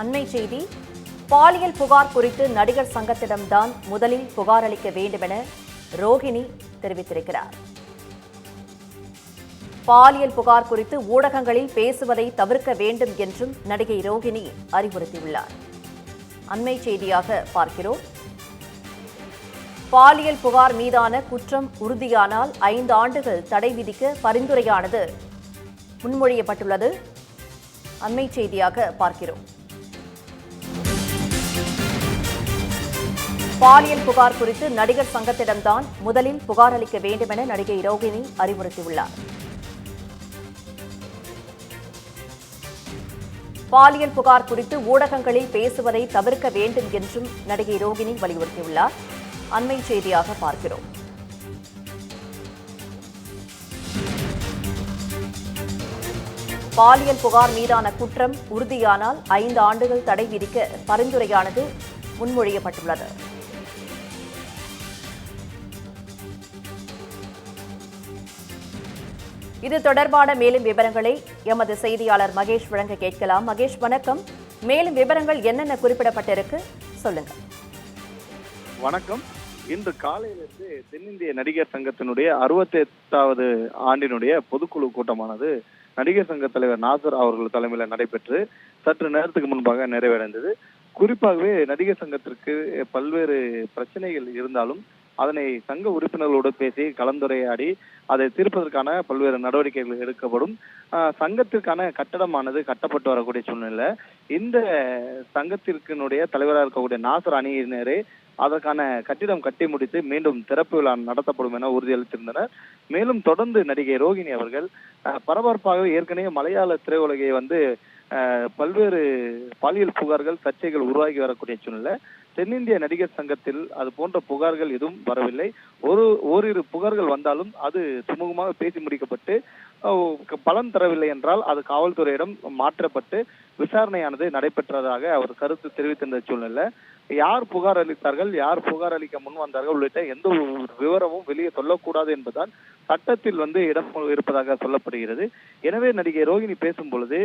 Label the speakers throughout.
Speaker 1: அண்மை செய்தி பாலியல் புகார் குறித்து நடிகர் சங்கத்திடம்தான் முதலில் புகார் அளிக்க வேண்டுமென ரோஹிணி தெரிவித்திருக்கிறார். பாலியல் புகார் குறித்து ஊடகங்களில் பேசுவதை தவிர்க்க வேண்டும் என்றும் நடிகை ரோஹிணி அறிவுறுத்தியுள்ளார். அண்மை செய்தியாக பார்க்கிறோம். பாலியல் புகார் மீதான குற்றம் உறுதியானால் ஐந்து ஆண்டுகள் தடை விதிக்க பரிந்துரையானது முன்மொழியப்பட்டுள்ளது. அண்மை செய்தியாக பார்க்கிறோம். பாலியல் புகார் குறித்து நடிகர் சங்கத்திடம்தான் முதலில் புகார் அளிக்க வேண்டுமென நடிகை ரோகிணி அறிவுறுத்தியுள்ளார். பாலியல் புகார் குறித்து ஊடகங்களில் பேசுவதை தவிர்க்க வேண்டும் என்றும் நடிகை ரோகிணி வலியுறுத்தியுள்ளார். அண்மை செய்தியாக பார்க்கிறோம். பாலியல் புகார் மீதான குற்றம் உறுதியானால் ஐந்து ஆண்டுகள் தடை விதிக்க பரிந்துரையானது முன்மொழியப்பட்டுள்ளது. இது தொடர்பான மேலும் விவரங்களை எமது செய்தியாளர் மகேஷ் வழங்க கேட்கலாம். மகேஷ் வணக்கம். மேலும் விவரங்கள் என்னென்ன குறிப்பிடப்பட்டிருக்கு? சொல்லுங்க.
Speaker 2: வணக்கம். இன்று காலையிலிருந்து தென்னிந்திய நடிகர் சங்கத்தினுடைய அறுபத்தி எட்டாவது ஆண்டினுடைய பொதுக்குழு கூட்டமானது நடிகர் சங்க தலைவர் நாசர் அவர்கள் தலைமையில் நடைபெற்று சற்று நேரத்துக்கு முன்பாக நிறைவடைந்தது. குறிப்பாகவே நடிகர் சங்கத்திற்கு பல்வேறு பிரச்சனைகள் இருந்தாலும் அதனை சங்க உறுப்பினர்களோடு பேசி கலந்துரையாடி அதை தீர்ப்பதற்கான பல்வேறு நடவடிக்கைகள் எடுக்கப்படும். சங்கத்திற்கான கட்டடமானது கட்டப்பட்டு வரக்கூடிய சூழ்நிலை. இந்த சங்கத்திற்கினுடைய தலைவராக இருக்கக்கூடிய நாசர் அணியினரே அதற்கான கட்டிடம் கட்டி முடித்து மீண்டும் திறப்பு விழா நடத்தப்படும் என உறுதியளித்திருந்தனர். மேலும் தொடர்ந்து நடிகை ரோகிணி அவர்கள் பரபரப்பாக ஏற்கனவே மலையாள திரையுலகை வந்து பல்வேறு பாலியல் புகார்கள் சர்ச்சைகள் உருவாகி வரக்கூடிய சூழ்நிலை. தென்னிந்திய நடிகர் சங்கத்தில் அது போன்ற புகார்கள் எதுவும் வரவில்லை. ஒரு ஓரிரு புகார்கள் வந்தாலும் அது சுமூகமாக பேசி முடிக்கப்பட்டு பலன் தரவில்லை என்றால் அது காவல்துறையிடம் மாற்றப்பட்டு விசாரணையானது நடைபெற்றதாக அவர் கருத்து தெரிவித்திருந்த சூழ்நிலை. யார் புகார் அளித்தார்கள் யார் புகார் அளிக்க முன் வந்தார்கள் உள்ளிட்ட எந்த ஒரு விவரமும் வெளியே சொல்லக்கூடாது என்பதால் சட்டத்தில் வந்து இடம் இருப்பதாக சொல்லப்படுகிறது. எனவே நடிகை ரோகிணி பேசும் பொழுது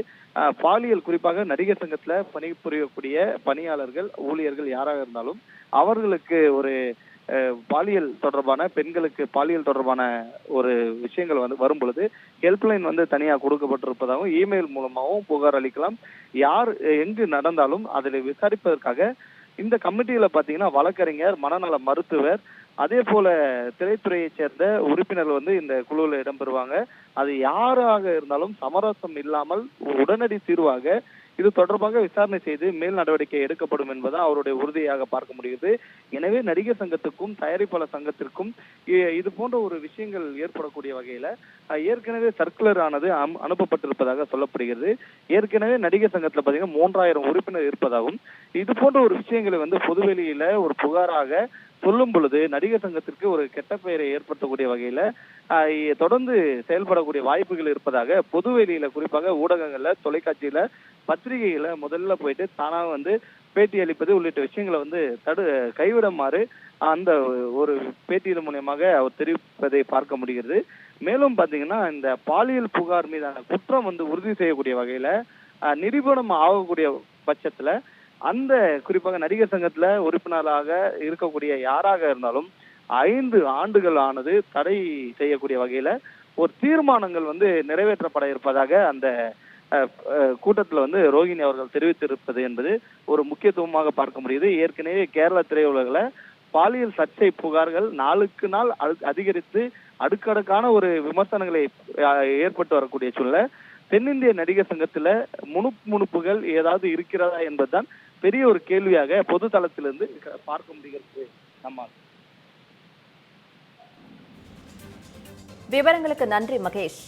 Speaker 2: பாலியல் குறிப்பாக நடிகர் சங்கத்துல பணிபுரியக்கூடிய பணியாளர்கள் ஊழியர்கள் யாராக இருந்தாலும் அவர்களுக்கு ஒரு பாலியல் தொடர்பான பெண்களுக்கு பாலியல் தொடர்பான ஒரு விஷயங்கள் வந்து வரும் பொழுது ஹெல்ப்லைன் வந்து தனியாக கொடுக்கப்பட்டிருப்பதாகவும் இமெயில் மூலமாகவும் புகார் அளிக்கலாம். யார் எங்கு நடந்தாலும் அதில் விசாரிப்பதற்காக இந்த கமிட்டியில பாத்தீங்கன்னா வழக்கறிஞர் மனநல மருத்துவர் அதே போல திரைத்துறையைச் சேர்ந்த உறுப்பினர்கள் வந்து இந்த குழுவில் இடம்பெறுவாங்க. அது யாராக இருந்தாலும் சமரசம் இல்லாமல் உடனடி தீர்வாக இது தொடர்பாக விசாரணை செய்து மேல் நடவடிக்கை எடுக்கப்படும் என்பதை அவருடைய உறுதியாக பார்க்க முடியுது. எனவே நடிகர் சங்கத்துக்கும் தயாரிப்பாளர் சங்கத்திற்கும் இது போன்ற ஒரு விஷயங்கள் ஏற்படக்கூடிய வகையில ஏற்கனவே சர்க்குலர் ஆனது அம்- அனுப்பப்பட்டிருப்பதாக சொல்லப்படுகிறது. ஏற்கனவே நடிகர் சங்கத்துல பாத்தீங்கன்னா மூன்றாயிரம் உறுப்பினர் இருப்பதாகவும் இது போன்ற ஒரு விஷயங்களை வந்து பொதுவெளியில ஒரு புகாராக சொல்லும் பொழுது நடிகர் சங்கத்திற்கு ஒரு கெட்ட பெயரை ஏற்படுத்தக்கூடிய வகையில தொடர்ந்து செயல்படக்கூடிய வாய்ப்புகள் இருப்பதாக பொதுவெளியில குறிப்பாக ஊடகங்கள்ல தொலைக்காட்சியில பத்திரிகையில முதல்ல போயிட்டு தானா வந்து பேட்டி அளிப்பது உள்ளிட்ட விஷயங்களை வந்து தடு கைவிடுமாறு அந்த ஒரு பேட்டியின் மூலியமாக அவர் தெரிவிப்பதை பார்க்க முடிகிறது. மேலும் பாத்தீங்கன்னா இந்த பாலியல் புகார் மீதான குற்றம் வந்து உறுதி செய்யக்கூடிய வகையில நிரூபணம் ஆகக்கூடிய பட்சத்துல அந்த குறிப்பாக நடிகர் சங்கத்துல உறுப்பினராக இருக்கக்கூடிய யாராக இருந்தாலும் ஐந்து ஆண்டுகள் ஆனது தடை செய்யக்கூடிய வகையில ஒரு தீர்மானங்கள் வந்து நிறைவேற்றப்பட இருப்பதாக அந்த கூட்டத்தில் வந்து ரோகிணி அவர்கள் தெரிவித்திருப்பது என்பது ஒரு முக்கியத்துவமாக பார்க்க முடியுது. ஏற்கனவே கேரள திரையுலகில் பாலியல் சர்ச்சை புகார்கள் நாளுக்கு நாள் அதிகரித்து அடுக்கடுக்கான ஒரு விமர்சனங்களை ஏற்பட்டு வரக்கூடிய சூழ்நிலை. தென்னிந்திய நடிகர் சங்கத்துல முணுப்பு முணுப்புகள் ஏதாவது இருக்கிறதா என்பதுதான் பெரிய ஒரு கேள்வியாக பொது தளத்திலிருந்து பார்க்க முடிகிறது நம்மால்
Speaker 1: விவரங்களுக்கு நன்றி மகேஷ்.